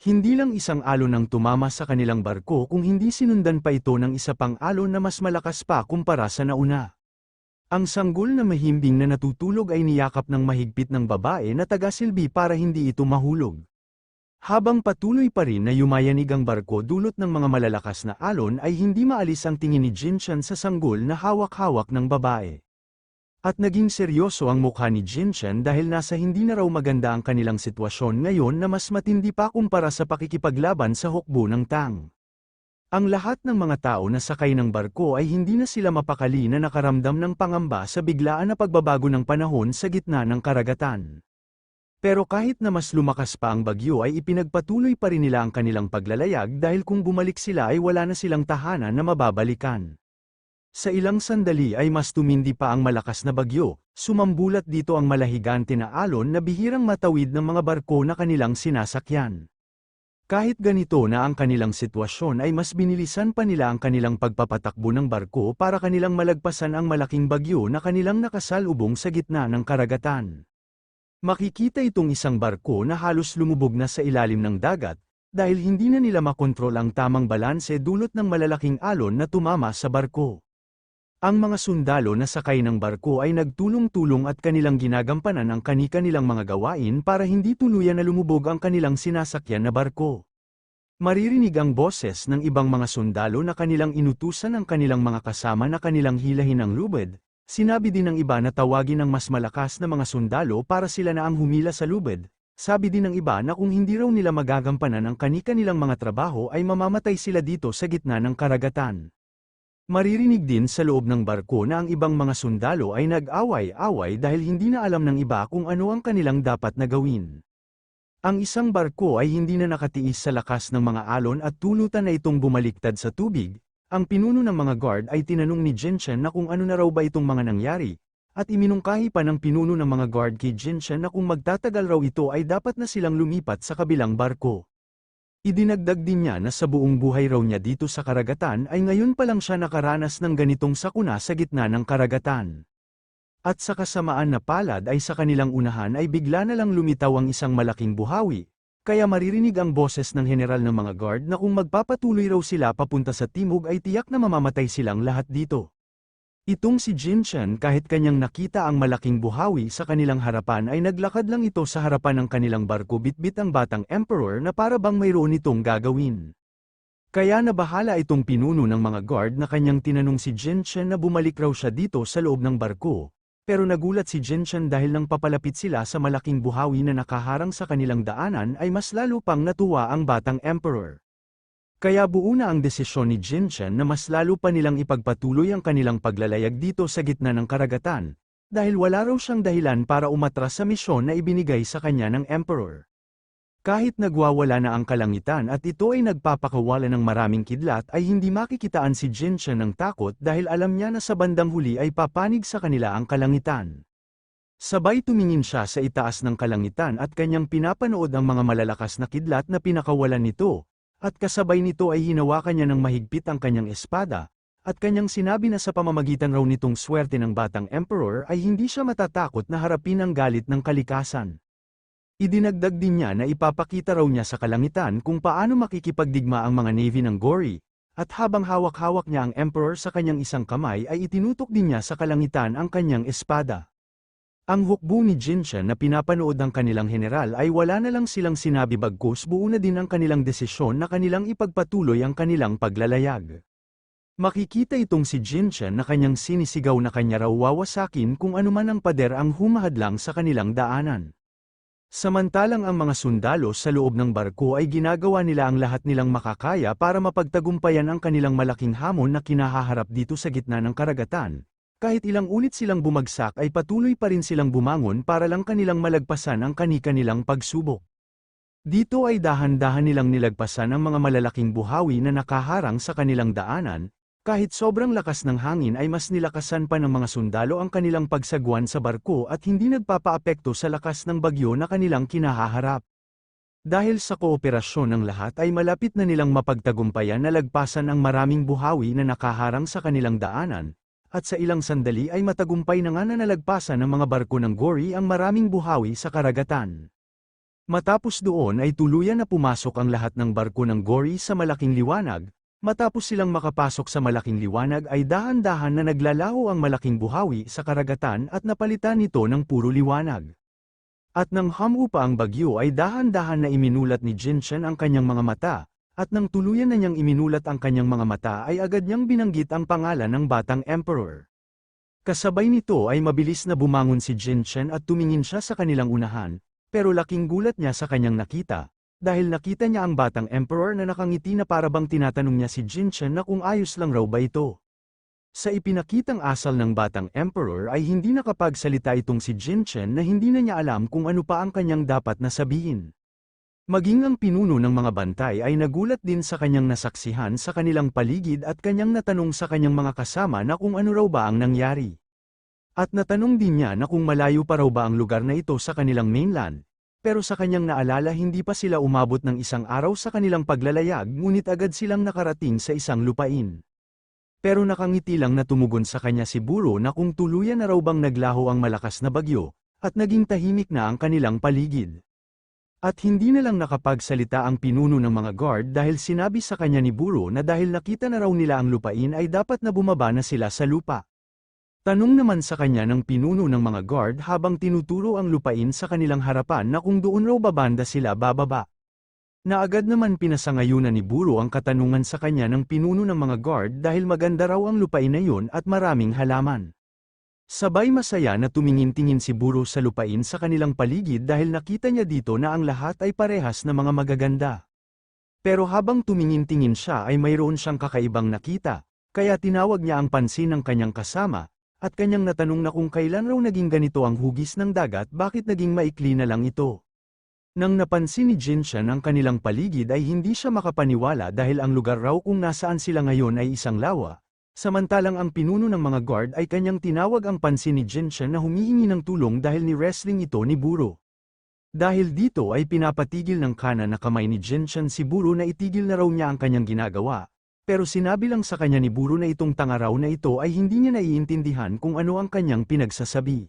Hindi lang isang alon ang tumama sa kanilang barko kung hindi sinundan pa ito ng isa pang alon na mas malakas pa kumpara sa nauna. Ang sanggol na mahimbing na natutulog ay niyakap ng mahigpit ng babae na taga-silbi para hindi ito mahulog. Habang patuloy pa rin na yumayanig ang barko dulot ng mga malalakas na alon ay hindi maalis ang tingin ni Jinshan sa sanggol na hawak-hawak ng babae. At naging seryoso ang mukha ni Jinshan dahil nasa hindi na raw maganda ang kanilang sitwasyon ngayon na mas matindi pa kumpara sa pakikipaglaban sa hukbo ng Tang. Ang lahat ng mga tao na sakay ng barko ay hindi na sila mapakali na nakaramdam ng pangamba sa biglaan na pagbabago ng panahon sa gitna ng karagatan. Pero kahit na mas lumakas pa ang bagyo ay ipinagpatuloy pa rin nila ang kanilang paglalayag dahil kung bumalik sila ay wala na silang tahanan na mababalikan. Sa ilang sandali ay mas tumindi pa ang malakas na bagyo, sumambulat dito ang malahigante na alon na bihirang matawid ng mga barko na kanilang sinasakyan. Kahit ganito na ang kanilang sitwasyon ay mas binilisan pa nila ang kanilang pagpapatakbo ng barko para kanilang malagpasan ang malaking bagyo na kanilang nakasalubong sa gitna ng karagatan. Makikita itong isang barko na halos lumubog na sa ilalim ng dagat, dahil hindi na nila makontrol ang tamang balanse dulot ng malalaking alon na tumama sa barko. Ang mga sundalo na sakay ng barko ay nagtulong-tulong at kanilang ginagampanan ang kani-kanilang mga gawain para hindi tuluyan na lumubog ang kanilang sinasakyan na barko. Maririnig ang boses ng ibang mga sundalo na kanilang inutusan ang kanilang mga kasama na kanilang hilahin ang lubid, sinabi din ng iba na tawagin ang mas malakas na mga sundalo para sila na ang humila sa lubid, sabi din ng iba na kung hindi raw nila magagampanan ang kani-kanilang mga trabaho ay mamamatay sila dito sa gitna ng karagatan. Maririnig din sa loob ng barko na ang ibang mga sundalo ay nag-away-away dahil hindi na alam ng iba kung ano ang kanilang dapat na gawin. Ang isang barko ay hindi na nakatiis sa lakas ng mga alon at tulutan na itong bumaliktad sa tubig, ang pinuno ng mga guard ay tinanong ni Jinshan na kung ano na raw ba itong mga nangyari, at iminungkahi pa ng pinuno ng mga guard kay Jinshan na kung magtatagal raw ito ay dapat na silang lumipat sa kabilang barko. Idinagdag din niya na sa buong buhay raw niya dito sa karagatan ay ngayon pa lang siya nakaranas ng ganitong sakuna sa gitna ng karagatan. At sa kasamaan na palad ay sa kanilang unahan ay bigla na lang lumitaw ang isang malaking buhawi, kaya maririnig ang boses ng general ng mga guard na kung magpapatuloy raw sila papunta sa timog ay tiyak na mamamatay silang lahat dito. Itong si Jinshan kahit kanyang nakita ang malaking buhawi sa kanilang harapan ay naglakad lang ito sa harapan ng kanilang barko bitbit ang batang emperor na para bang mayroon itong gagawin. Kaya nabahala itong pinuno ng mga guard na kanyang tinanong si Jinshan na bumalik raw siya dito sa loob ng barko, pero nagulat si Jinshan dahil nang papalapit sila sa malaking buhawi na nakaharang sa kanilang daanan ay mas lalo pang natuwa ang batang emperor. Kaya buo na ang desisyon ni Jinshan na mas lalo pa nilang ipagpatuloy ang kanilang paglalayag dito sa gitna ng karagatan, dahil wala raw siyang dahilan para umatras sa misyon na ibinigay sa kanya ng Emperor. Kahit nagwawala na ang kalangitan at ito ay nagpapakawala ng maraming kidlat ay hindi makikitaan si Jinshan ng takot dahil alam niya na sa bandang huli ay papanig sa kanila ang kalangitan. Sabay tumingin siya sa itaas ng kalangitan at kanyang pinapanood ang mga malalakas na kidlat na pinakawalan nito, at kasabay nito ay hinawakan niya ng mahigpit ang kanyang espada, at kanyang sinabi na sa pamamagitan raw nitong swerte ng batang emperor ay hindi siya matatakot na harapin ang galit ng kalikasan. Idinagdag din niya na ipapakita raw niya sa kalangitan kung paano makikipagdigma ang mga navy ng Gori, at habang hawak-hawak niya ang emperor sa kanyang isang kamay ay itinutok din niya sa kalangitan ang kanyang espada. Ang hukbo ni Jinshan na pinapanood ng kanilang general ay wala na lang silang sinabi bagkus buo na din ang kanilang desisyon na kanilang ipagpatuloy ang kanilang paglalayag. Makikita itong si Jinshan na kanyang sinisigaw na kanya raw wawasakin kung anuman ang pader ang humahadlang sa kanilang daanan. Samantalang ang mga sundalo sa loob ng barko ay ginagawa nila ang lahat nilang makakaya para mapagtagumpayan ang kanilang malaking hamon na kinahaharap dito sa gitna ng karagatan, kahit ilang ulit silang bumagsak ay patuloy pa rin silang bumangon para lang kanilang malagpasan ang kani-kanilang pagsubok. Dito ay dahan-dahan nilang nilagpasan ang mga malalaking buhawi na nakaharang sa kanilang daanan, kahit sobrang lakas ng hangin ay mas nilakasan pa ng mga sundalo ang kanilang pagsagwan sa barko at hindi nagpapaapekto sa lakas ng bagyo na kanilang kinahaharap. Dahil sa kooperasyon ng lahat ay malapit na nilang mapagtagumpayan na lagpasan ang maraming buhawi na nakaharang sa kanilang daanan, at sa ilang sandali ay matagumpay na nga na nalagpasan ng mga barko ng Gori ang maraming buhawi sa karagatan. Matapos doon ay tuluyan na pumasok ang lahat ng barko ng Gory sa malaking liwanag, matapos silang makapasok sa malaking liwanag ay dahan-dahan na naglalaho ang malaking buhawi sa karagatan at napalitan nito ng puro liwanag. At nang hamupa ang bagyo ay dahan-dahan na iminulat ni Jinshan ang kanyang mga mata, at nang tuluyan na niyang iminulat ang kanyang mga mata ay agad niyang binanggit ang pangalan ng batang emperor. Kasabay nito ay mabilis na bumangon si Jinshan at tumingin siya sa kanilang unahan, pero laking gulat niya sa kanyang nakita, dahil nakita niya ang batang emperor na nakangiti na parabang tinatanong niya si Jinshan na kung ayos lang raw ba ito. Sa ipinakitang asal ng batang emperor ay hindi nakapagsalita itong si Jinshan na hindi na niya alam kung ano pa ang kanyang dapat na sabihin. Maging ang pinuno ng mga bantay ay nagulat din sa kanyang nasaksihan sa kanilang paligid at kanyang natanong sa kanyang mga kasama na kung ano raw ba ang nangyari. At natanong din niya na kung malayo pa raw ba ang lugar na ito sa kanilang mainland, pero sa kanyang naalala hindi pa sila umabot ng isang araw sa kanilang paglalayag ngunit agad silang nakarating sa isang lupain. Pero nakangiti lang na tumugon sa kanya si Buro na kung tuluyan na raw bang naglaho ang malakas na bagyo, at naging tahimik na ang kanilang paligid. At hindi na lang nakapagsalita ang pinuno ng mga guard dahil sinabi sa kanya ni Buro na dahil nakita na raw nila ang lupain ay dapat na bumaba na sila sa lupa. Tanong naman sa kanya ng pinuno ng mga guard habang tinuturo ang lupain sa kanilang harapan na kung doon raw babanda sila bababa. Na agad naman pinasangayunan ni Buro ang katanungan sa kanya ng pinuno ng mga guard dahil maganda raw ang lupain na yun at maraming halaman. Sabay masaya na tumingin-tingin si Buro sa lupain sa kanilang paligid dahil nakita niya dito na ang lahat ay parehas na mga magaganda. Pero habang tumingin-tingin siya ay mayroon siyang kakaibang nakita, kaya tinawag niya ang pansin ng kanyang kasama, at kanyang natanong na kung kailan raw naging ganito ang hugis ng dagat bakit naging maikli na lang ito. Nang napansin ni Jinshan ang kanilang paligid ay hindi siya makapaniwala dahil ang lugar raw kung nasaan sila ngayon ay isang lawa, Samantalang ang pinuno ng mga guard ay kanyang tinawag ang pansin ni Jinshan na humihingi ng tulong dahil ni wrestling ito ni Buro. Dahil dito ay pinapatigil ng kanan na kamay ni Jinshan si Buro na itigil na raw niya ang kanyang ginagawa, pero sinabi lang sa kanya ni Buro na itong tanga raw na ito ay hindi niya naiintindihan kung ano ang kanyang pinagsasabi.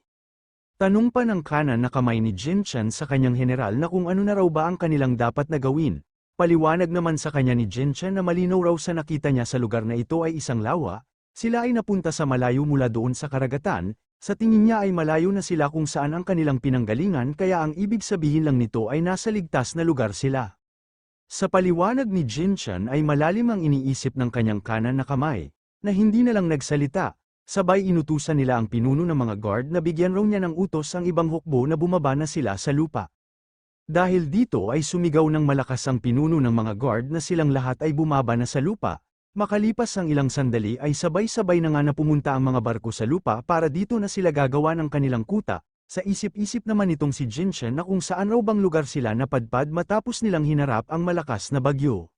Tanong pa ng kanan na kamay ni Jinshan sa kanyang general na kung ano na raw ba ang kanilang dapat na gawin, Paliwanag naman sa kanya ni Jinshan na malinaw raw sa nakita niya sa lugar na ito ay isang lawa, sila ay napunta sa malayo mula doon sa karagatan, sa tingin niya ay malayo na sila kung saan ang kanilang pinanggalingan kaya ang ibig sabihin lang nito ay nasa ligtas na lugar sila. Sa paliwanag ni Jinshan ay malalim ang iniisip ng kanyang kanan na kamay, na hindi na lang nagsalita, sabay inutusan nila ang pinuno ng mga guard na bigyan raw niya ng utos ang ibang hukbo na bumaba na sila sa lupa. Dahil dito ay sumigaw ng malakas ang pinuno ng mga guard na silang lahat ay bumaba na sa lupa. Makalipas ang ilang sandali ay sabay-sabay na nga na pumunta ang mga barko sa lupa para dito na sila gagawa ng kanilang kuta, sa isip-isip naman itong si Jinshen na kung saan raw bang lugar sila napadpad matapos nilang hinarap ang malakas na bagyo.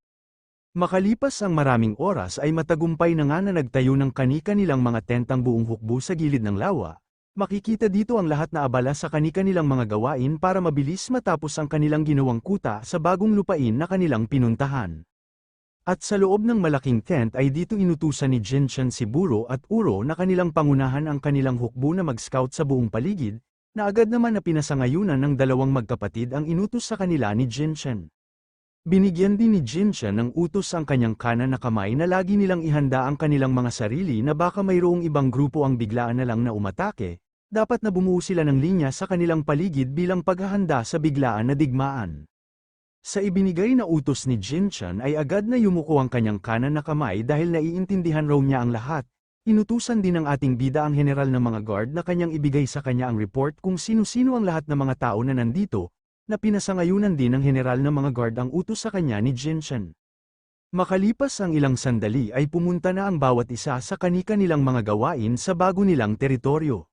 Makalipas ang maraming oras ay matagumpay na nga na nagtayo ng kanika nilang mga tentang buong hukbo sa gilid ng lawa, Makikita dito ang lahat na abala sa kani-kanilang mga gawain para mabilis matapos ang kanilang ginawang kuta sa bagong lupain na kanilang pinuntahan. At sa loob ng malaking tent ay dito inutusan ni Jinshan si Buro at Uro na kanilang pangunahan ang kanilang hukbo na mag-scout sa buong paligid, na agad naman na pinasangayunan ng dalawang magkapatid ang inutos sa kanila ni Jinshan. Binigyan din ni Jinshan ng utos ang kanyang kanan na kamay na lagi nilang ihanda ang kanilang mga sarili na baka mayroong ibang grupo ang biglaan na lang na umatake, dapat na bumuo sila ng linya sa kanilang paligid bilang paghahanda sa biglaan na digmaan. Sa ibinigay na utos ni Jinchan ay agad na yumuko ang kanyang kanan na kamay dahil naiintindihan raw niya ang lahat. Inutusan din ng ating bida ang general ng mga guard na kanyang ibigay sa kanya ang report kung sino-sino ang lahat ng mga tao na nandito, na pinasangayunan din ng general ng mga guard ang utos sa kanya ni Jinshan. Makalipas ang ilang sandali ay pumunta na ang bawat isa sa kanika nilang mga gawain sa bago nilang teritoryo.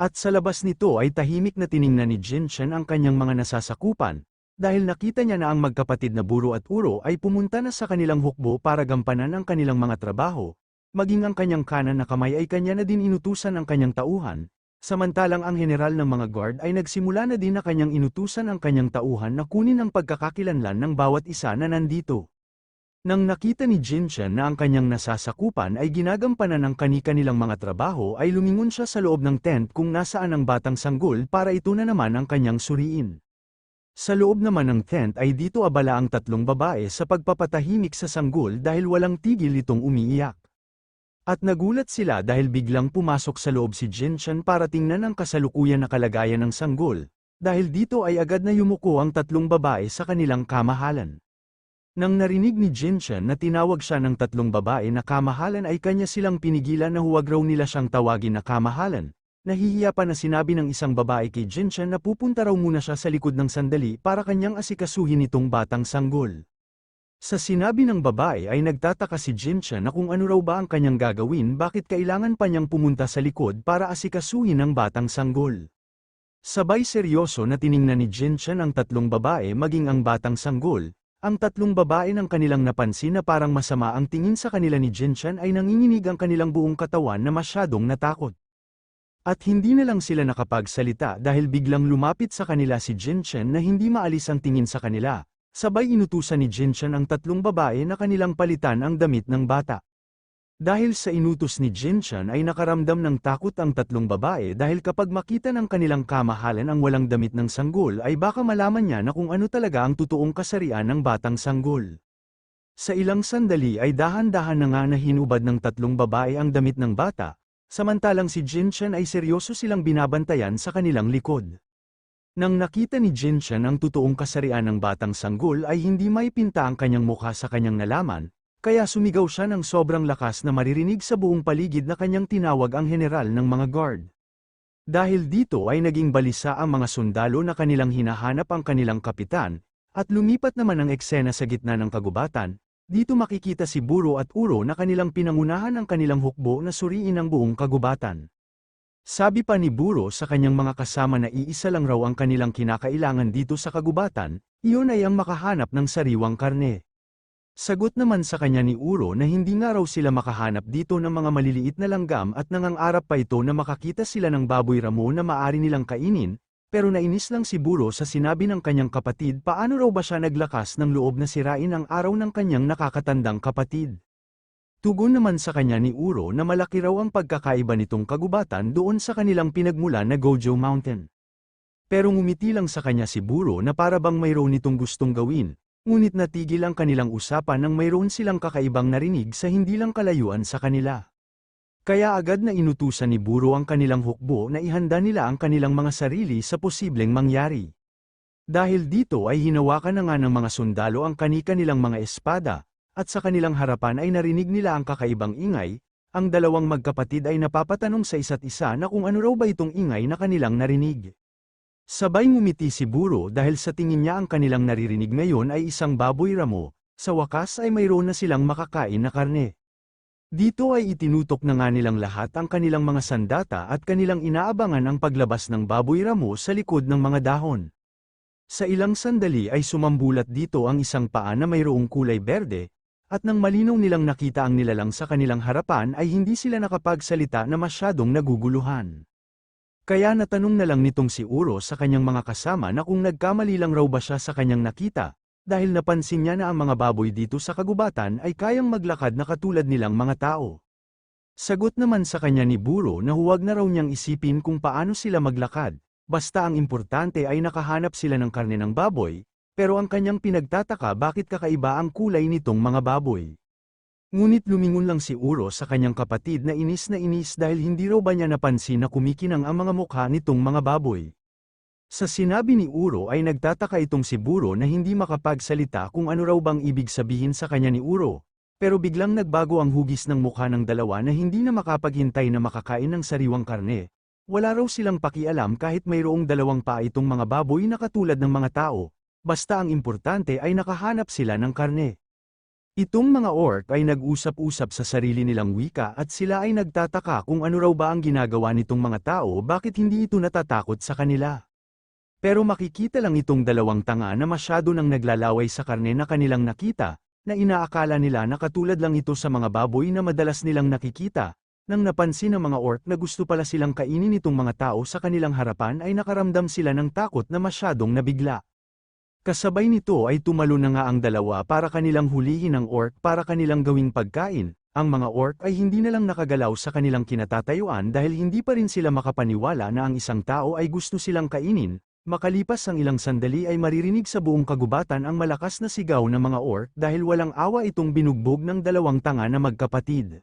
At sa labas nito ay tahimik na tiningnan ni Jinshan ang kanyang mga nasasakupan, dahil nakita niya na ang magkapatid na Buro at Uro ay pumunta na sa kanilang hukbo para gampanan ang kanilang mga trabaho, maging ang kanyang kanan na kamay ay kanya na din inutusan ang kanyang tauhan, samantalang ang general ng mga guard ay nagsimula na din na kanyang inutusan ang kanyang tauhan na kunin ang pagkakakilanlan ng bawat isa na nandito. Nang nakita ni Jinshan na ang kanyang nasasakupan ay ginagampanan ng kanika nilang mga trabaho ay lumingon siya sa loob ng tent kung nasaan ang batang sanggol para ito na naman ang kanyang suriin. Sa loob naman ng tent ay dito abala ang tatlong babae sa pagpapatahimik sa sanggol dahil walang tigil itong umiiyak. At nagulat sila dahil biglang pumasok sa loob si Jinshan para tingnan ang kasalukuyan na kalagayan ng sanggol, dahil dito ay agad na yumuko ang tatlong babae sa kanilang kamahalan. Nang narinig ni Jinshan na tinawag siya ng tatlong babae na kamahalan ay kanya silang pinigilan na huwag raw nila siyang tawagin na kamahalan. Nahihiya pa na sinabi ng isang babae kay Jinshan na pupunta raw muna siya sa likod ng sandali para kanyang asikasuhin itong batang sanggol. Sa sinabi ng babae ay nagtataka si Jinshan na kung ano raw ba ang kanyang gagawin bakit kailangan pa niyang pumunta sa likod para asikasuhin ang batang sanggol. Sabay seryoso na tiningnan ni Jinshan ang tatlong babae maging ang batang sanggol, ang tatlong babae ng kanilang napansin na parang masama ang tingin sa kanila ni Jinshan ay nanginginig ang kanilang buong katawan na masyadong natakot. At hindi na lang sila nakapagsalita dahil biglang lumapit sa kanila si Jinshan na hindi maalis ang tingin sa kanila, sabay inutusan ni Jinshan ang tatlong babae na kanilang palitan ang damit ng bata. Dahil sa inutos ni Jinshan ay nakaramdam ng takot ang tatlong babae dahil kapag makita ng kanilang kamahalan ang walang damit ng sanggol ay baka malaman niya na kung ano talaga ang totoong kasarian ng batang sanggol. Sa ilang sandali ay dahan-dahan na nga na hinubad ng tatlong babae ang damit ng bata, samantalang si Jinshan ay seryoso silang binabantayan sa kanilang likod. Nang nakita ni Jinshan ang totoong kasarian ng batang sanggol ay hindi maipinta ang kanyang mukha sa kanyang nalaman, kaya sumigaw siya ng sobrang lakas na maririnig sa buong paligid na kanyang tinawag ang general ng mga guard. Dahil dito ay naging balisa ang mga sundalo na kanilang hinahanap ang kanilang kapitan, at lumipat naman ang eksena sa gitna ng kagubatan, dito makikita si Buro at Uro na kanilang pinangunahan ang kanilang hukbo na suriin ang buong kagubatan. Sabi pa ni Buro sa kanyang mga kasama na iisa lang raw ang kanilang kinakailangan dito sa kagubatan, iyon ay ang makahanap ng sariwang karne. Sagot naman sa kanya ni Uro na hindi nga raw sila makahanap dito ng mga maliliit na langgam at nangangarap pa ito na makakita sila ng baboy ramo na maari nilang kainin, pero nainis lang si Buro sa sinabi ng kanyang kapatid paano raw ba siya naglakas ng loob na sirain ang araw ng kanyang nakakatandang kapatid. Tugon naman sa kanya ni Uro na malaki raw ang pagkakaiba nitong kagubatan doon sa kanilang pinagmula na Gojo Mountain. Pero ngumiti lang sa kanya si Buro na para bang mayroon nitong gustong gawin, ngunit natigil ang kanilang usapan nang mayroon silang kakaibang narinig sa hindi lang kalayuan sa kanila. Kaya agad na inutusan ni Buro ang kanilang hukbo na ihanda nila ang kanilang mga sarili sa posibleng mangyari. Dahil dito ay hinawakan na nga ng mga sundalo ang kani-kanilang mga espada, at sa kanilang harapan ay narinig nila ang kakaibang ingay, ang dalawang magkapatid ay napapatanong sa isa't isa na kung ano raw ba itong ingay na kanilang narinig. Sabay ngumiti si Buro dahil sa tingin niya ang kanilang naririnig ngayon ay isang baboy ramo, sa wakas ay mayroon na silang makakain na karne. Dito ay itinutok na nga nilang lahat ang kanilang mga sandata at kanilang inaabangan ang paglabas ng baboy ramo sa likod ng mga dahon. Sa ilang sandali ay sumambulat dito ang isang paa na mayroong kulay berde, at nang malinaw nilang nakita ang nilalang sa kanilang harapan ay hindi sila nakapagsalita na masyadong naguguluhan. Kaya natanong na lang nitong si Uro sa kanyang mga kasama na kung nagkamali lang raw ba siya sa kanyang nakita, dahil napansin niya na ang mga baboy dito sa kagubatan ay kayang maglakad na katulad nilang mga tao. Sagot naman sa kanya ni Buro na huwag na raw niyang isipin kung paano sila maglakad, basta ang importante ay nakahanap sila ng karne ng baboy, pero ang kanyang pinagtataka bakit kakaiba ang kulay nitong mga baboy. Ngunit lumingon lang si Uro sa kanyang kapatid na inis na inis dahil hindi raw ba niya napansin na kumikinang ang mga mukha nitong mga baboy. Sa sinabi ni Uro ay nagtataka itong si Buro na hindi makapagsalita kung ano raw bang ibig sabihin sa kanya ni Uro, pero biglang nagbago ang hugis ng mukha ng dalawa na hindi na makapaghintay na makakain ng sariwang karne. Wala raw silang pakialam kahit mayroong dalawang pa itong mga baboy na katulad ng mga tao, basta ang importante ay nakahanap sila ng karne. Itong mga orc ay nag-usap-usap sa sarili nilang wika at sila ay nagtataka kung ano raw ba ang ginagawa nitong mga tao bakit hindi ito natatakot sa kanila. Pero makikita lang itong dalawang tanga na masyado nang naglalaway sa karne na kanilang nakita, na inaakala nila na katulad lang ito sa mga baboy na madalas nilang nakikita, nang napansin ng mga orc na gusto pala silang kainin itong mga tao sa kanilang harapan ay nakaramdam sila ng takot na masyadong nabigla. Kasabay nito ay tumalo na nga ang dalawa para kanilang hulihin ang orc para kanilang gawing pagkain, ang mga orc ay hindi na lang nakagalaw sa kanilang kinatatayuan dahil hindi pa rin sila makapaniwala na ang isang tao ay gusto silang kainin, Makalipas ang ilang sandali ay maririnig sa buong kagubatan ang malakas na sigaw ng mga orc dahil walang awa itong binugbog ng dalawang tanga na magkapatid.